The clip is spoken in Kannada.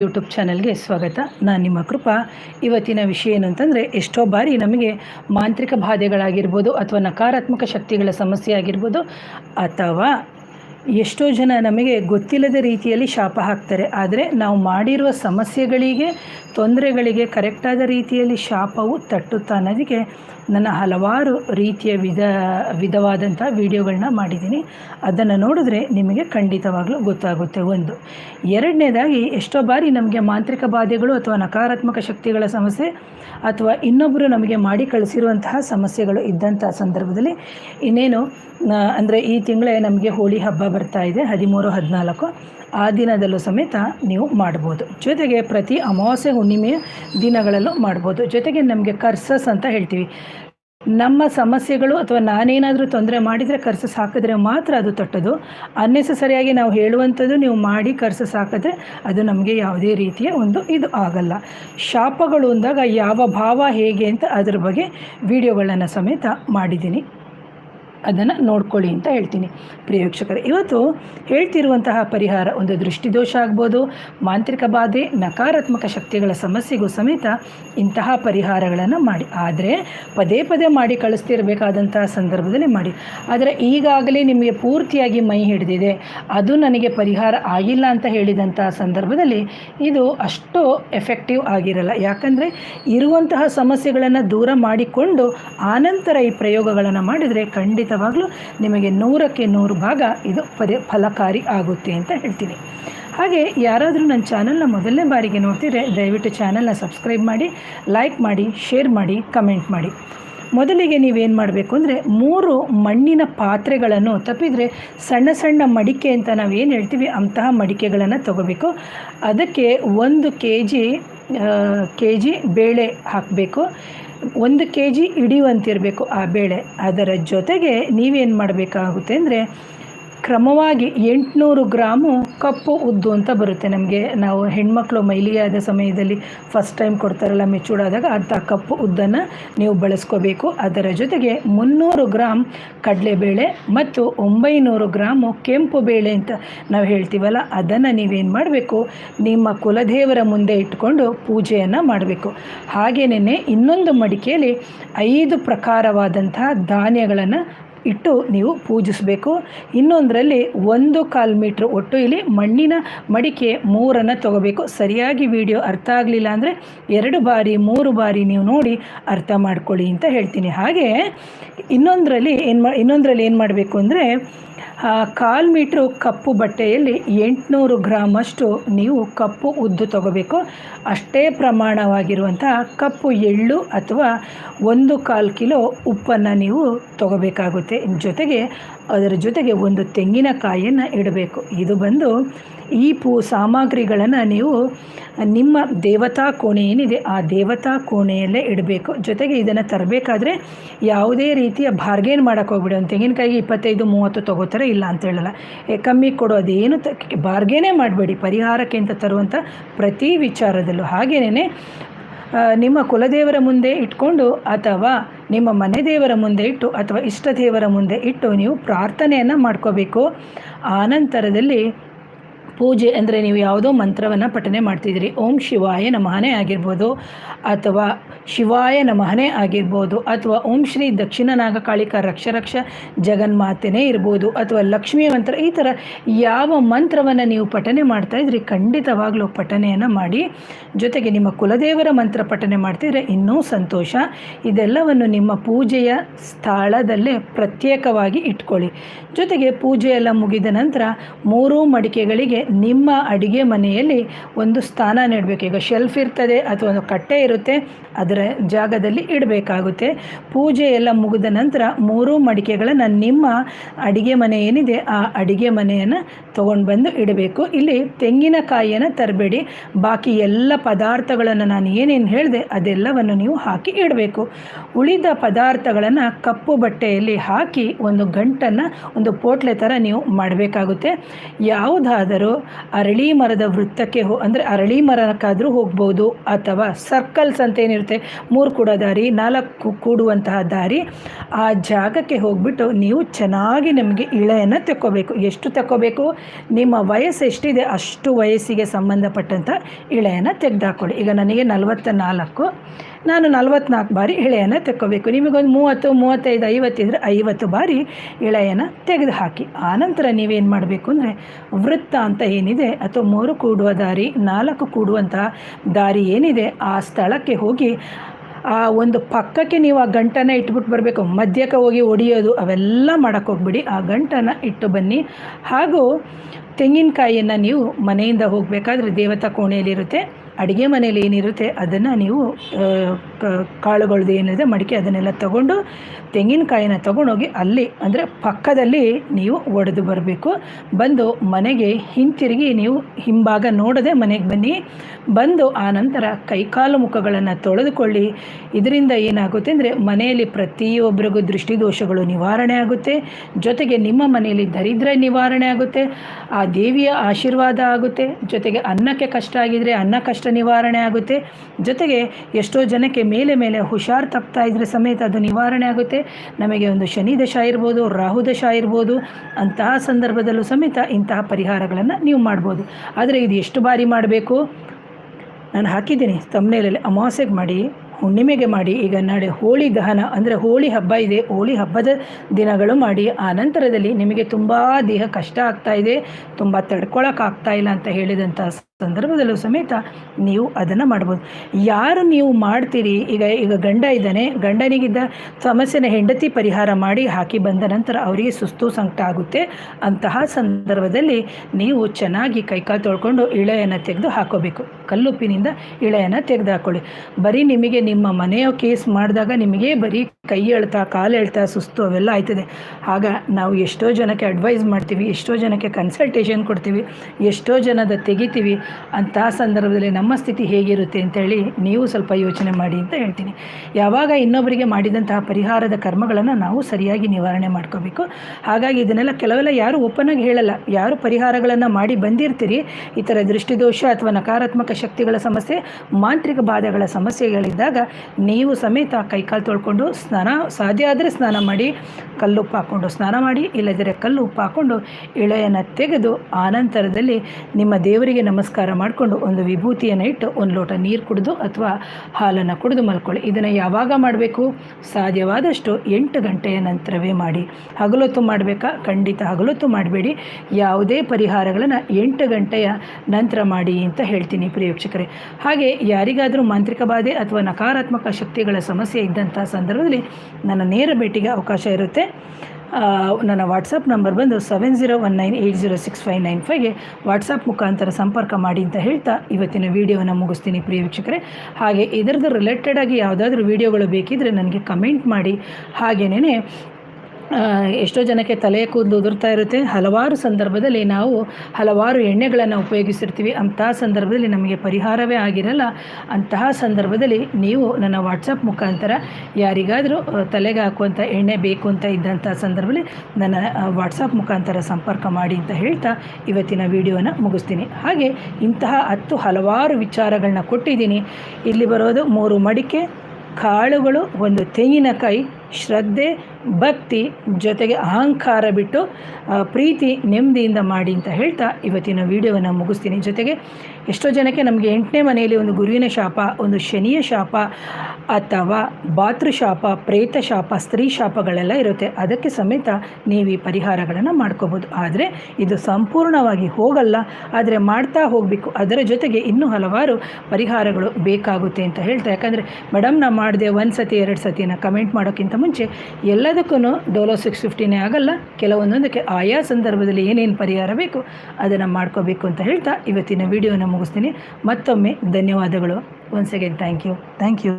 ಯೂಟ್ಯೂಬ್ ಚಾನಲ್ಗೆ ಸ್ವಾಗತ. ನಾನು ನಿಮ್ಮ ಕೃಪಾ. ಇವತ್ತಿನ ವಿಷಯ ಏನು ಅಂತಂದರೆ ಎಷ್ಟೋ ಬಾರಿ ನಮಗೆ ಮಾಂತ್ರಿಕ ಬಾಧೆಗಳಾಗಿರ್ಬೋದು ಅಥವಾ ನಕಾರಾತ್ಮಕ ಶಕ್ತಿಗಳ ಸಮಸ್ಯೆ ಆಗಿರ್ಬೋದು ಅಥವಾ ಎಷ್ಟೋ ಜನ ನಮಗೆ ಗೊತ್ತಿಲ್ಲದ ರೀತಿಯಲ್ಲಿ ಶಾಪ ಹಾಕ್ತಾರೆ. ಆದರೆ ನಾವು ಮಾಡಿರುವ ಸಮಸ್ಯೆಗಳಿಗೆ, ತೊಂದರೆಗಳಿಗೆ ಕರೆಕ್ಟಾದ ರೀತಿಯಲ್ಲಿ ಶಾಪವು ತಟ್ಟುತ್ತಾ ಅನ್ನೋದಕ್ಕೆ ನನ್ನ ಹಲವಾರು ರೀತಿಯ ವಿಧ, ವಿಧವಾದಂಥ ವಿಡಿಯೋಗಳನ್ನ ಮಾಡಿದ್ದೀನಿ. ಅದನ್ನು ನೋಡಿದ್ರೆ ನಿಮಗೆ ಖಂಡಿತವಾಗ್ಲೂ ಗೊತ್ತಾಗುತ್ತೆ ಒಂದು. ಎರಡನೇದಾಗಿ, ಎಷ್ಟೋ ಬಾರಿ ನಮಗೆ ಮಾಂತ್ರಿಕ ಬಾಧೆಗಳು ಅಥವಾ ನಕಾರಾತ್ಮಕ ಶಕ್ತಿಗಳ ಸಮಸ್ಯೆ ಅಥವಾ ಇನ್ನೊಬ್ಬರು ನಮಗೆ ಮಾಡಿ ಕಳಿಸಿರುವಂತಹ ಸಮಸ್ಯೆಗಳು ಇದ್ದಂಥ ಸಂದರ್ಭದಲ್ಲಿ ಇನ್ನೇನು ಅಂದರೆ ಈ ತಿಂಗಳೇ ನಮಗೆ ಹೋಳಿ ಹಬ್ಬ ಬರ್ತಾ ಇದೆ, ಹದಿಮೂರು, ಹದಿನಾಲ್ಕು. ಆ ದಿನದಲ್ಲೂ ಸಮೇತ ನೀವು ಮಾಡ್ಬೋದು. ಜೊತೆಗೆ ಪ್ರತಿ ಅಮಾವಾಸ್ಯೆ ಹುಣ್ಣಿಮೆಯ ದಿನಗಳಲ್ಲೂ ಮಾಡ್ಬೋದು. ಜೊತೆಗೆ ನಮಗೆ ಕರ್ಸಸ್ ಅಂತ ಹೇಳ್ತೀವಿ. ನಮ್ಮ ಸಮಸ್ಯೆಗಳು ಅಥವಾ ನಾನೇನಾದರೂ ತೊಂದರೆ ಮಾಡಿದರೆ ಕರ್ಸಸ್ ಹಾಕಿದ್ರೆ ಮಾತ್ರ ಅದು ತೊಟ್ಟದು. ಅನ್ನೆಸೆಸರಿಯಾಗಿ ನಾವು ಹೇಳುವಂಥದ್ದು ನೀವು ಮಾಡಿ ಕರ್ಸಸ್ ಹಾಕಿದ್ರೆ ಅದು ನಮಗೆ ಯಾವುದೇ ರೀತಿಯ ಒಂದು ಇದು ಆಗಲ್ಲ. ಶಾಪಗಳು ಅಂದಾಗ ಯಾವ ಭಾವ ಹೇಗೆ ಅಂತ ಅದ್ರ ಬಗ್ಗೆ ವಿಡಿಯೋಗಳನ್ನು ಸಮೇತ ಮಾಡಿದ್ದೀನಿ. ಅದನ್ನು ನೋಡ್ಕೊಳ್ಳಿ ಅಂತ ಹೇಳ್ತೀನಿ. ಪ್ರಿಯ ಇವತ್ತು ಹೇಳ್ತಿರುವಂತಹ ಪರಿಹಾರ ಒಂದು ದೃಷ್ಟಿದೋಷ ಆಗ್ಬೋದು, ಮಾಂತ್ರಿಕ ಬಾಧೆ, ನಕಾರಾತ್ಮಕ ಶಕ್ತಿಗಳ ಸಮಸ್ಯೆಗೂ ಸಮೇತ ಇಂತಹ ಪರಿಹಾರಗಳನ್ನು ಮಾಡಿ. ಆದರೆ ಪದೇ ಪದೇ ಮಾಡಿ ಕಳಿಸ್ತಿರಬೇಕಾದಂತಹ ಸಂದರ್ಭದಲ್ಲಿ ಮಾಡಿ. ಆದರೆ ಈಗಾಗಲೇ ನಿಮಗೆ ಪೂರ್ತಿಯಾಗಿ ಮೈ ಹಿಡಿದಿದೆ. ಅದು ನನಗೆ ಪರಿಹಾರ ಆಗಿಲ್ಲ ಅಂತ ಹೇಳಿದಂತಹ ಸಂದರ್ಭದಲ್ಲಿ ಇದು ಅಷ್ಟು ಎಫೆಕ್ಟಿವ್ ಆಗಿರಲ್ಲ. ಯಾಕಂದರೆ ಇರುವಂತಹ ಸಮಸ್ಯೆಗಳನ್ನು ದೂರ ಮಾಡಿಕೊಂಡು ಆನಂತರ ಈ ಪ್ರಯೋಗಗಳನ್ನು ಮಾಡಿದರೆ ಖಂಡಿತವಾಗ್ಲೂ ನಿಮಗೆ ನೂರಕ್ಕೆ ನೂರು ಭಾಗ ಇದು ಪದೇ ಫಲಕಾರಿ ಆಗುತ್ತೆ ಅಂತ ಹೇಳ್ತೀನಿ. ಹಾಗೆ ಯಾರಾದರೂ ನನ್ನ ಚಾನಲ್ನ ಮೊದಲನೇ ಬಾರಿಗೆ ನೋಡ್ತಿದ್ರೆ ದಯವಿಟ್ಟು ಚಾನಲ್ನ ಸಬ್ಸ್ಕ್ರೈಬ್ ಮಾಡಿ, ಲೈಕ್ ಮಾಡಿ, ಶೇರ್ ಮಾಡಿ, ಕಮೆಂಟ್ ಮಾಡಿ. ಮೊದಲಿಗೆ ನೀವೇನು ಮಾಡಬೇಕು ಅಂದರೆ ಮೂರು ಮಣ್ಣಿನ ಪಾತ್ರೆಗಳನ್ನು ತಪ್ಪಿದರೆ ಸಣ್ಣ ಸಣ್ಣ ಮಡಿಕೆ ಅಂತ ನಾವು ಏನು ಹೇಳ್ತೀವಿ ಅಂತಹ ಮಡಿಕೆಗಳನ್ನು ತಗೋಬೇಕು. ಅದಕ್ಕೆ ಒಂದು ಕೆ ಜಿ ಕೆ ಜಿ ಬೇಳೆ ಹಾಕಬೇಕು. ಒಂದು ಕೆ ಜಿ ಹಿಡಿಯುವಂತಿರಬೇಕು ಆ ಬೇಳೆ. ಅದರ ಜೊತೆಗೆ ನೀವೇನು ಮಾಡಬೇಕಾಗುತ್ತೆ ಅಂದರೆ ಕ್ರಮವಾಗಿ ಎಂಟುನೂರು ಗ್ರಾಮು ಕಪ್ಪು ಉದ್ದು ಅಂತ ಬರುತ್ತೆ. ನಮಗೆ ನಾವು ಹೆಣ್ಮಕ್ಳು ಮೈಲಿಯಾದ ಸಮಯದಲ್ಲಿ ಫಸ್ಟ್ ಟೈಮ್ ಕೊಡ್ತಾರಲ್ಲ ಮೆಚ್ಚೂಡಾದಾಗ ಅಂಥ ಕಪ್ಪು ಉದ್ದನ್ನು ನೀವು ಬಳಸ್ಕೋಬೇಕು. ಅದರ ಜೊತೆಗೆ ಮುನ್ನೂರು ಗ್ರಾಮ್ ಕಡಲೆಬೇಳೆ ಮತ್ತು ಒಂಬೈನೂರು ಗ್ರಾಮು ಕೆಂಪು ಬೇಳೆ ಅಂತ ನಾವು ಹೇಳ್ತೀವಲ್ಲ, ಅದನ್ನು ನೀವೇನು ಮಾಡಬೇಕು? ನಿಮ್ಮ ಕುಲದೇವರ ಮುಂದೆ ಇಟ್ಕೊಂಡು ಪೂಜೆಯನ್ನು ಮಾಡಬೇಕು. ಹಾಗೆಯೇ ಇನ್ನೊಂದು ಮಡಿಕೆಯಲ್ಲಿ ಐದು ಪ್ರಕಾರವಾದಂತಹ ಧಾನ್ಯಗಳನ್ನು ಇಟ್ಟು ನೀವು ಪೂಜಿಸಬೇಕು. ಇನ್ನೊಂದರಲ್ಲಿ ಒಂದು ಕಾಲು ಮೀಟ್ರ್ ಒಟ್ಟು ಇಲ್ಲಿ ಮಣ್ಣಿನ ಮಡಿಕೆ ಮೂರನ್ನು ತಗೋಬೇಕು. ಸರಿಯಾಗಿ ವಿಡಿಯೋ ಅರ್ಥ ಆಗಲಿಲ್ಲ ಅಂದರೆ ಎರಡು ಬಾರಿ, ಮೂರು ಬಾರಿ ನೀವು ನೋಡಿ ಅರ್ಥ ಮಾಡ್ಕೊಳ್ಳಿ ಅಂತ ಹೇಳ್ತೀನಿ. ಹಾಗೆ ಇನ್ನೊಂದರಲ್ಲಿ ಏನು ಮಾ ಇನ್ನೊಂದರಲ್ಲಿ ಏನು ಮಾಡಬೇಕು ಅಂದರೆ ಕಾಲು ಮೀಟ್ರು ಕಪ್ಪು ಬಟ್ಟೆಯಲ್ಲಿ ಎಂಟುನೂರು ಗ್ರಾಮಷ್ಟು ನೀವು ಕಪ್ಪು ಉದ್ದು ತಗೋಬೇಕು. ಅಷ್ಟೇ ಪ್ರಮಾಣವಾಗಿರುವಂಥ ಕಪ್ಪು ಎಳ್ಳು ಅಥವಾ ಒಂದು ಕಾಲು ಕಿಲೋ ಉಪ್ಪನ್ನು ನೀವು ತಗೋಬೇಕಾಗುತ್ತೆ. ಜೊತೆಗೆ ಅದರ ಜೊತೆಗೆ ಒಂದು ತೆಂಗಿನಕಾಯಿಯನ್ನು ಇಡಬೇಕು. ಇದು ಬಂದು ಈ ಪೂ ಸಾಮಗ್ರಿಗಳನ್ನು ನೀವು ನಿಮ್ಮ ದೇವತಾ ಕೋಣೆ ಏನಿದೆ ಆ ದೇವತಾ ಕೋಣೆಯಲ್ಲೇ ಇಡಬೇಕು. ಜೊತೆಗೆ ಇದನ್ನು ತರಬೇಕಾದ್ರೆ ಯಾವುದೇ ರೀತಿಯ ಬಾರ್ಗೇನ್ ಹೋಗ್ಬಿಡಿ. ಒಂದು ತೆಂಗಿನಕಾಯಿಗೆ ಇಪ್ಪತ್ತೈದು, ಮೂವತ್ತು ತೊಗೋತಾರೆ ಇಲ್ಲ ಅಂತ ಹೇಳಲ್ಲ. ಕಮ್ಮಿ ಕೊಡೋದೇನು ತ ಬಾರ್ಗೇನೇ ಮಾಡಬೇಡಿ. ಪರಿಹಾರಕ್ಕೆ ಅಂತ ತರುವಂಥ ಪ್ರತಿ ವಿಚಾರದಲ್ಲೂ. ಹಾಗೆಯೇ ನಿಮ್ಮ ಕುಲದೇವರ ಮುಂದೆ ಇಟ್ಕೊಂಡು ಅಥವಾ ನಿಮ್ಮ ಮನೆ ದೇವರ ಮುಂದೆ ಇಟ್ಟು ಅಥವಾ ಇಷ್ಟ ದೇವರ ಮುಂದೆ ಇಟ್ಟು ನೀವು ಪ್ರಾರ್ಥನೆಯನ್ನು ಮಾಡ್ಕೋಬೇಕು. ಆನಂತರದಲ್ಲಿ ಪೂಜೆ ಅಂದರೆ ನೀವು ಯಾವುದೋ ಮಂತ್ರವನ್ನು ಪಠನೆ ಮಾಡ್ತಿದ್ದೀರಿ. ಓಂ ಶಿವಾಯ ನಮಃನೇ ಆಗಿರ್ಬೋದು ಅಥವಾ ಶಿವಾಯ ನಮಃನೇ ಆಗಿರ್ಬೋದು ಅಥವಾ ಓಂ ಶ್ರೀ ದಕ್ಷಿಣ ನಾಗಕಾಳಿಕ ರಕ್ಷ ಜಗನ್ಮಾತೆನೇ ಇರ್ಬೋದು ಅಥವಾ ಲಕ್ಷ್ಮೀ ಮಂತ್ರ, ಈ ಥರ ಯಾವ ಮಂತ್ರವನ್ನು ನೀವು ಪಠನೆ ಮಾಡ್ತಾ ಇದ್ರಿ, ಖಂಡಿತವಾಗ್ಲೂ ಪಠನೆಯನ್ನು ಮಾಡಿ. ಜೊತೆಗೆ ನಿಮ್ಮ ಕುಲದೇವರ ಮಂತ್ರ ಪಠನೆ ಮಾಡ್ತಿದ್ರೆ ಇನ್ನೂ ಸಂತೋಷ. ಇದೆಲ್ಲವನ್ನು ನಿಮ್ಮ ಪೂಜೆಯ ಸ್ಥಳದಲ್ಲೇ ಪ್ರತ್ಯೇಕವಾಗಿ ಇಟ್ಕೊಳ್ಳಿ. ಜೊತೆಗೆ ಪೂಜೆ ಎಲ್ಲ ಮುಗಿದ ನಂತರ ಮೂರೂ ಮಡಿಕೆಗಳಿಗೆ ನಿಮ್ಮ ಅಡುಗೆ ಮನೆಯಲ್ಲಿ ಒಂದು ಸ್ಥಾನ ನೀಡಬೇಕು. ಈಗ ಶೆಲ್ಫ್ ಇರ್ತದೆ ಅಥವಾ ಒಂದು ಕಟ್ಟೆ ಇರುತ್ತೆ, ಅದರ ಜಾಗದಲ್ಲಿ ಇಡಬೇಕಾಗುತ್ತೆ. ಪೂಜೆ ಎಲ್ಲ ಮುಗಿದ ನಂತರ ಮೂರು ಮಡಿಕೆಗಳನ್ನು ನಿಮ್ಮ ಅಡುಗೆ ಮನೆ ಏನಿದೆ ಆ ಅಡುಗೆ ಮನೆಯನ್ನು ತೊಗೊಂಡು ಬಂದು ಇಡಬೇಕು. ಇಲ್ಲಿ ತೆಂಗಿನಕಾಯಿಯನ್ನು ತರಬೇಡಿ. ಬಾಕಿ ಎಲ್ಲ ಪದಾರ್ಥಗಳನ್ನು ನಾನು ಏನೇನು ಹೇಳಿದೆ, ಅದೆಲ್ಲವನ್ನು ನೀವು ಹಾಕಿ ಇಡಬೇಕು. ಉಳಿದ ಪದಾರ್ಥಗಳನ್ನು ಕಪ್ಪು ಬಟ್ಟೆಯಲ್ಲಿ ಹಾಕಿ ಒಂದು ಗಂಟನ್ನು, ಒಂದು ಪೋಟ್ಲೆ ಥರ ನೀವು ಮಾಡಬೇಕಾಗುತ್ತೆ. ಯಾವುದಾದರೂ ಅರಳಿ ಮರದ ವೃತ್ತಕ್ಕೆ ಹೋ, ಅಂದರೆ ಅರಳಿ ಮರಕ್ಕಾದರೂ ಹೋಗ್ಬೋದು ಅಥವಾ ಸರ್ಕಲ್ಸ್ ಅಂತ ಏನಿರುತ್ತೆ ಮೂರು ಕೂಡ ದಾರಿ, ನಾಲ್ಕು ಕೂಡುವಂತಹ ದಾರಿ. ಆ ಜಾಗಕ್ಕೆ ಹೋಗ್ಬಿಟ್ಟು ನೀವು ಚೆನ್ನಾಗಿ ನಿಮಗೆ ಇಳೆಯನ್ನು ತಕ್ಕೋಬೇಕು. ಎಷ್ಟು ತಕ್ಕೋಬೇಕು? ನಿಮ್ಮ ವಯಸ್ಸು ಎಷ್ಟಿದೆ ಅಷ್ಟು ವಯಸ್ಸಿಗೆ ಸಂಬಂಧಪಟ್ಟಂಥ ಇಳೆಯನ್ನು ತೆಗೆದುಹಾಕೊಳ್ಳಿ ಈಗ ನನಗೆ ನಲವತ್ತ ನಾಲ್ಕು ನಾನು ನಲವತ್ನಾಲ್ಕು ಬಾರಿ ಇಳೆಯನ್ನು ತಕ್ಕೋಬೇಕು. ನಿಮಗೊಂದು ಮೂವತ್ತು, ಮೂವತ್ತೈದು, ಐವತ್ತಿದ್ರೆ ಐವತ್ತು ಬಾರಿ ಇಳೆಯನ್ನು ತೆಗೆದು ಹಾಕಿ ಆನಂತರ ನೀವೇನು ಮಾಡಬೇಕು ಅಂದರೆ ವೃತ್ತ ಅಂತ ಏನಿದೆ ಅಥವಾ ಮೂರು ಕೂಡುವ ದಾರಿ, ನಾಲ್ಕು ಕೂಡುವಂತಹ ದಾರಿ ಏನಿದೆ, ಆ ಸ್ಥಳಕ್ಕೆ ಹೋಗಿ, ಆ ಒಂದು ಪಕ್ಕಕ್ಕೆ ನೀವು ಆ ಗಂಟನ್ನು ಇಟ್ಬಿಟ್ಟು ಬರಬೇಕು. ಮಧ್ಯಕ್ಕೆ ಹೋಗಿ ಒಡೆಯೋದು, ಅವೆಲ್ಲ ಮಾಡೋಕ್ಕೆ ಹೋಗ್ಬಿಡಿ. ಆ ಗಂಟನ್ನು ಇಟ್ಟು ಬನ್ನಿ. ಹಾಗೂ ತೆಂಗಿನಕಾಯಿಯನ್ನು ನೀವು ಮನೆಯಿಂದ ಹೋಗಬೇಕಾದ್ರೆ ದೇವತಾ ಕೋಣೆಯಲ್ಲಿರುತ್ತೆ. ಅಡುಗೆ ಮನೇಲಿ ಏನಿರುತ್ತೆ ಅದನ್ನು ನೀವು ಕಾಳುಗಳದ್ದು ಏನಿದೆ ಮಡಿಕೆ ಅದನ್ನೆಲ್ಲ ತಗೊಂಡು ತೆಂಗಿನಕಾಯಿನ ತಗೊಂಡೋಗಿ ಅಲ್ಲಿ, ಅಂದರೆ ಪಕ್ಕದಲ್ಲಿ ನೀವು ಒಡೆದು ಬರಬೇಕು. ಬಂದು ಮನೆಗೆ ಹಿಂತಿರುಗಿ ನೀವು ಹಿಂಭಾಗ ನೋಡದೆ ಮನೆಗೆ ಬನ್ನಿ. ಬಂದು ಆ ನಂತರ ಕೈಕಾಲು ಮುಖಗಳನ್ನು ತೊಳೆದುಕೊಳ್ಳಿ. ಇದರಿಂದ ಏನಾಗುತ್ತೆ ಅಂದರೆ ಮನೆಯಲ್ಲಿ ಪ್ರತಿಯೊಬ್ಬರಿಗೂ ದೃಷ್ಟಿದೋಷಗಳು ನಿವಾರಣೆ ಆಗುತ್ತೆ. ಜೊತೆಗೆ ನಿಮ್ಮ ಮನೆಯಲ್ಲಿ ದರಿದ್ರ ನಿವಾರಣೆ ಆಗುತ್ತೆ. ಆ ದೇವಿಯ ಆಶೀರ್ವಾದ ಆಗುತ್ತೆ. ಜೊತೆಗೆ ಅನ್ನಕ್ಕೆ ಕಷ್ಟ ಆಗಿದರೆ ಅನ್ನ ಕಷ್ಟ ನಿವಾರಣೆ ಆಗುತ್ತೆ. ಜೊತೆಗೆ ಎಷ್ಟೋ ಜನಕ್ಕೆ ಮೇಲೆ ಮೇಲೆ ಹುಷಾರು ತಪ್ತಾ ಇದ್ರೆ ಸಮೇತ ಅದು ನಿವಾರಣೆ ಆಗುತ್ತೆ. ನಮಗೆ ಒಂದು ಶನಿ ದಶ ಇರ್ಬೋದು, ರಾಹು ದಶ ಇರ್ಬೋದು, ಅಂತಹ ಸಂದರ್ಭದಲ್ಲೂ ಸಮೇತ ಇಂತಹ ಪರಿಹಾರಗಳನ್ನು ನೀವು ಮಾಡ್ಬೋದು. ಆದರೆ ಇದು ಎಷ್ಟು ಬಾರಿ ಮಾಡಬೇಕು? ನಾನು ಹಾಕಿದ್ದೀನಿ. ತಮ್ಮನೇಲಲ್ಲಿ ಅಮಾವಾಸ್ಯೆಗೆ ಮಾಡಿ, ಹುಣ್ಣಿಮೆಗೆ ಮಾಡಿ, ಈಗ ನಾಳೆ ಹೋಳಿ ದಹನ, ಅಂದರೆ ಹೋಳಿ ಹಬ್ಬ ಇದೆ. ಹೋಳಿ ಹಬ್ಬದ ದಿನಗಳು ಮಾಡಿ, ಆ ನಂತರದಲ್ಲಿ ನಿಮಗೆ ತುಂಬ ದೇಹ ಕಷ್ಟ ಆಗ್ತಾ ಇದೆ. ತುಂಬ ತಡ್ಕೊಳಕ್ಕಾಗ್ತಾ ಇಲ್ಲ ಅಂತ ಹೇಳಿದಂಥ ಸಂದರ್ಭದಲ್ಲೂ ಸಮೇತ ನೀವು ಅದನ್ನು ಮಾಡ್ಬೋದು. ಯಾರು ನೀವು ಮಾಡ್ತೀರಿ, ಈಗ ಈಗ ಗಂಡ ಇದ್ದಾನೆ, ಗಂಡನಿಗಿದ್ದ ಸಮಸ್ಯೆನ ಹೆಂಡತಿ ಪರಿಹಾರ ಮಾಡಿ ಹಾಕಿ ಬಂದ ನಂತರ ಅವರಿಗೆ ಸುಸ್ತು ಸಂಕಟ ಆಗುತ್ತೆ. ಅಂತಹ ಸಂದರ್ಭದಲ್ಲಿ ನೀವು ಚೆನ್ನಾಗಿ ಕೈಕಾಲು ತೊಳ್ಕೊಂಡು ಇಳೆಯನ್ನು ತೆಗೆದು ಹಾಕೋಬೇಕು. ಕಲ್ಲುಪ್ಪಿನಿಂದ ಇಳೆಯನ್ನು ತೆಗೆದು ಹಾಕೊಳ್ಳಿ ಬರೀ ನಿಮಗೆ ನಿಮ್ಮ ಮನೆಯ ಕೇಸ್ ಮಾಡಿದಾಗ ನಿಮಗೆ ಬರೀ ಕೈ ಎಳ್ತಾ, ಕಾಲು ಎಳ್ತಾ, ಸುಸ್ತು ಅವೆಲ್ಲ ಆಯ್ತದೆ. ಆಗ ನಾವು ಎಷ್ಟೋ ಜನಕ್ಕೆ ಅಡ್ವೈಸ್ ಮಾಡ್ತೀವಿ, ಎಷ್ಟೋ ಜನಕ್ಕೆ ಕನ್ಸಲ್ಟೇಷನ್ ಕೊಡ್ತೀವಿ, ಎಷ್ಟೋ ಜನದ ತೆಗಿತೀವಿ. ಅಂತಹ ಸಂದರ್ಭದಲ್ಲಿ ನಮ್ಮ ಸ್ಥಿತಿ ಹೇಗಿರುತ್ತೆ ಅಂತೇಳಿ ನೀವು ಸ್ವಲ್ಪ ಯೋಚನೆ ಮಾಡಿ ಅಂತ ಹೇಳ್ತೀನಿ. ಯಾವಾಗ ಇನ್ನೊಬ್ಬರಿಗೆ ಮಾಡಿದಂತಹ ಪರಿಹಾರದ ಕರ್ಮಗಳನ್ನು ನಾವು ಸರಿಯಾಗಿ ನಿವಾರಣೆ ಮಾಡ್ಕೋಬೇಕು. ಹಾಗಾಗಿ ಇದನ್ನೆಲ್ಲ ಕೆಲವೆಲ್ಲ ಯಾರು ಆಗಿ ಹೇಳಲ್ಲ. ಯಾರು ಪರಿಹಾರಗಳನ್ನು ಮಾಡಿ ಬಂದಿರ್ತೀರಿ, ಈ ಥರ ದೃಷ್ಟಿದೋಷ ಅಥವಾ ನಕಾರಾತ್ಮಕ ಶಕ್ತಿಗಳ ಸಮಸ್ಯೆ, ಮಾಂತ್ರಿಕ ಬಾಧೆಗಳ ಸಮಸ್ಯೆಗಳಿದ್ದಾಗ ನೀವು ಸಮೇತ ಕೈಕಾಲು ತೊಳ್ಕೊಂಡು ಸ್ನಾನ ಸಾಧ್ಯ ಆದರೆ ಸ್ನಾನ ಮಾಡಿ, ಕಲ್ಲುಪ್ಪ ಹಾಕ್ಕೊಂಡು ಸ್ನಾನ ಮಾಡಿ ಇಲ್ಲದಿದ್ದರೆ ಕಲ್ಲು ಉಪ್ಪು ಹಾಕ್ಕೊಂಡು ಎಳೆಯನ್ನು ತೆಗೆದು ಆನಂತರದಲ್ಲಿ ನಿಮ್ಮ ದೇವರಿಗೆ ನಮಸ್ಕಾರ ಮಾಡಿಕೊಂಡು ಒಂದು ವಿಭೂತಿಯನ್ನು ಇಟ್ಟು ಒಂದು ಲೋಟ ನೀರು ಕುಡಿದು ಅಥವಾ ಹಾಲನ್ನು ಕುಡಿದು ಮಲ್ಕೊಳ್ಳಿ. ಇದನ್ನು ಯಾವಾಗ ಮಾಡಬೇಕು? ಸಾಧ್ಯವಾದಷ್ಟು ಎಂಟು ಗಂಟೆಯ ನಂತರವೇ ಮಾಡಿ. ಹಗಲೊತ್ತು ಮಾಡಬೇಕಾ? ಖಂಡಿತ ಹಗಲೊತ್ತು ಮಾಡಬೇಡಿ. ಯಾವುದೇ ಪರಿಹಾರಗಳನ್ನು ಎಂಟು ಗಂಟೆಯ ನಂತರ ಮಾಡಿ ಅಂತ ಹೇಳ್ತೀನಿ ಪ್ರಿಯೋಕ್ಷಕರೇ ಹಾಗೆ ಯಾರಿಗಾದರೂ ಮಾಂತ್ರಿಕ ಬಾಧೆ ಅಥವಾ ನಕಾರಾತ್ಮಕ ಶಕ್ತಿಗಳ ಸಮಸ್ಯೆ ಇದ್ದಂಥ ಸಂದರ್ಭದಲ್ಲಿ ನನ್ನ ನೇರ ಭೇಟಿಗೆ ಅವಕಾಶ ಇರುತ್ತೆ. ನನ್ನ ವಾಟ್ಸಪ್ ನಂಬರ್ ಬಂದು seven zero one nine eight zero six five nine ಫೈವ್ಗೆ WhatsApp ಮುಖಾಂತರ ಸಂಪರ್ಕ ಮಾಡಿ ಅಂತ ಹೇಳ್ತಾ ಇವತ್ತಿನ ವೀಡಿಯೋವನ್ನು ಮುಗಿಸ್ತೀನಿ ಪ್ರಿಯ ವೀಕ್ಷಕರೇ. ಹಾಗೆ ಇದರದ್ದು ರಿಲೇಟೆಡಾಗಿ ಯಾವುದಾದ್ರೂ ವೀಡಿಯೋಗಳು ಬೇಕಿದ್ದರೆ ನನಗೆ ಕಮೆಂಟ್ ಮಾಡಿ. ಹಾಗೆಯೇ ಎಷ್ಟೋ ಜನಕ್ಕೆ ತಲೆಯ ಕೂದಲು ಉದುರ್ತಾ ಇರುತ್ತೆ. ಹಲವಾರು ಸಂದರ್ಭದಲ್ಲಿ ನಾವು ಹಲವಾರು ಎಣ್ಣೆಗಳನ್ನು ಉಪಯೋಗಿಸಿರ್ತೀವಿ. ಅಂತಹ ಸಂದರ್ಭದಲ್ಲಿ ನಮಗೆ ಪರಿಹಾರವೇ ಆಗಿರಲ್ಲ. ಅಂತಹ ಸಂದರ್ಭದಲ್ಲಿ ನೀವು ನನ್ನ ವಾಟ್ಸಪ್ ಮುಖಾಂತರ ಯಾರಿಗಾದರೂ ತಲೆಗೆ ಹಾಕುವಂಥ ಎಣ್ಣೆ ಬೇಕು ಅಂತ ಇದ್ದಂಥ ಸಂದರ್ಭದಲ್ಲಿ ನನ್ನ ವಾಟ್ಸಪ್ ಮುಖಾಂತರ ಸಂಪರ್ಕ ಮಾಡಿ ಅಂತ ಹೇಳ್ತಾ ಇವತ್ತಿನ ವಿಡಿಯೋನ ಮುಗಿಸ್ತೀನಿ. ಹಾಗೆ ಇಂತಹ ಹತ್ತು ಹಲವಾರು ವಿಚಾರಗಳನ್ನ ಕೊಟ್ಟಿದ್ದೀನಿ. ಇಲ್ಲಿ ಬರೋದು ಮೂರು ಮಡಿಕೆ, ಕಾಳುಗಳು, ಒಂದು ತೆಂಗಿನಕಾಯಿ, ಶ್ರದ್ಧೆ ಭಕ್ತಿ ಜೊತೆಗೆ ಅಹಂಕಾರ ಬಿಟ್ಟು ಪ್ರೀತಿ ನೆಮ್ಮದಿಯಿಂದ ಮಾಡಿ ಅಂತ ಹೇಳ್ತಾ ಇವತ್ತಿನ ವಿಡಿಯೋವನ್ನು ಮುಗಿಸ್ತೀನಿ. ಜೊತೆಗೆ ಎಷ್ಟೋ ಜನಕ್ಕೆ ನಮಗೆ ಎಂಟನೇ ಮನೆಯಲ್ಲಿ ಒಂದು ಗುರುವಿನ ಶಾಪ, ಒಂದು ಶನಿಯ ಶಾಪ ಅಥವಾ ಭಾತೃಶಾಪ ಪ್ರೇತ ಶಾಪ, ಸ್ತ್ರೀ ಶಾಪಗಳೆಲ್ಲ ಇರುತ್ತೆ. ಅದಕ್ಕೆ ಸಮೇತ ನೀವು ಈ ಪರಿಹಾರಗಳನ್ನು ಮಾಡ್ಕೋಬೋದು. ಆದರೆ ಇದು ಸಂಪೂರ್ಣವಾಗಿ ಹೋಗಲ್ಲ. ಆದರೆ ಮಾಡ್ತಾ ಹೋಗಬೇಕು. ಅದರ ಜೊತೆಗೆ ಇನ್ನೂ ಹಲವಾರು ಪರಿಹಾರಗಳು ಬೇಕಾಗುತ್ತೆ ಅಂತ ಹೇಳ್ತಾ. ಯಾಕಂದರೆ ಮೇಡಮ್ ನಾ ಮಾಡಿದೆ ಒಂದು ಸತಿ, ಎರಡು ಸತಿನ ಕಮೆಂಟ್ ಮಾಡೋಕ್ಕಿಂತ ಮುಂಚೆ ಎಲ್ಲದಕ್ಕೂ ಡೋಲೋ ಸಿಕ್ಸ್ ಫಿಫ್ಟಿನೇ ಆಗಲ್ಲ. ಕೆಲವೊಂದೊಂದಕ್ಕೆ ಆಯಾ ಸಂದರ್ಭದಲ್ಲಿ ಏನೇನು ಪರಿಹಾರ ಬೇಕು ಅದನ್ನು ಮಾಡ್ಕೋಬೇಕು ಅಂತ ಹೇಳ್ತಾ ಇವತ್ತಿನ ವಿಡಿಯೋನ ಮುಗಿಸ್ತೀನಿ. ಮತ್ತೊಮ್ಮೆ ಧನ್ಯವಾದಗಳು. Once again thank you thank you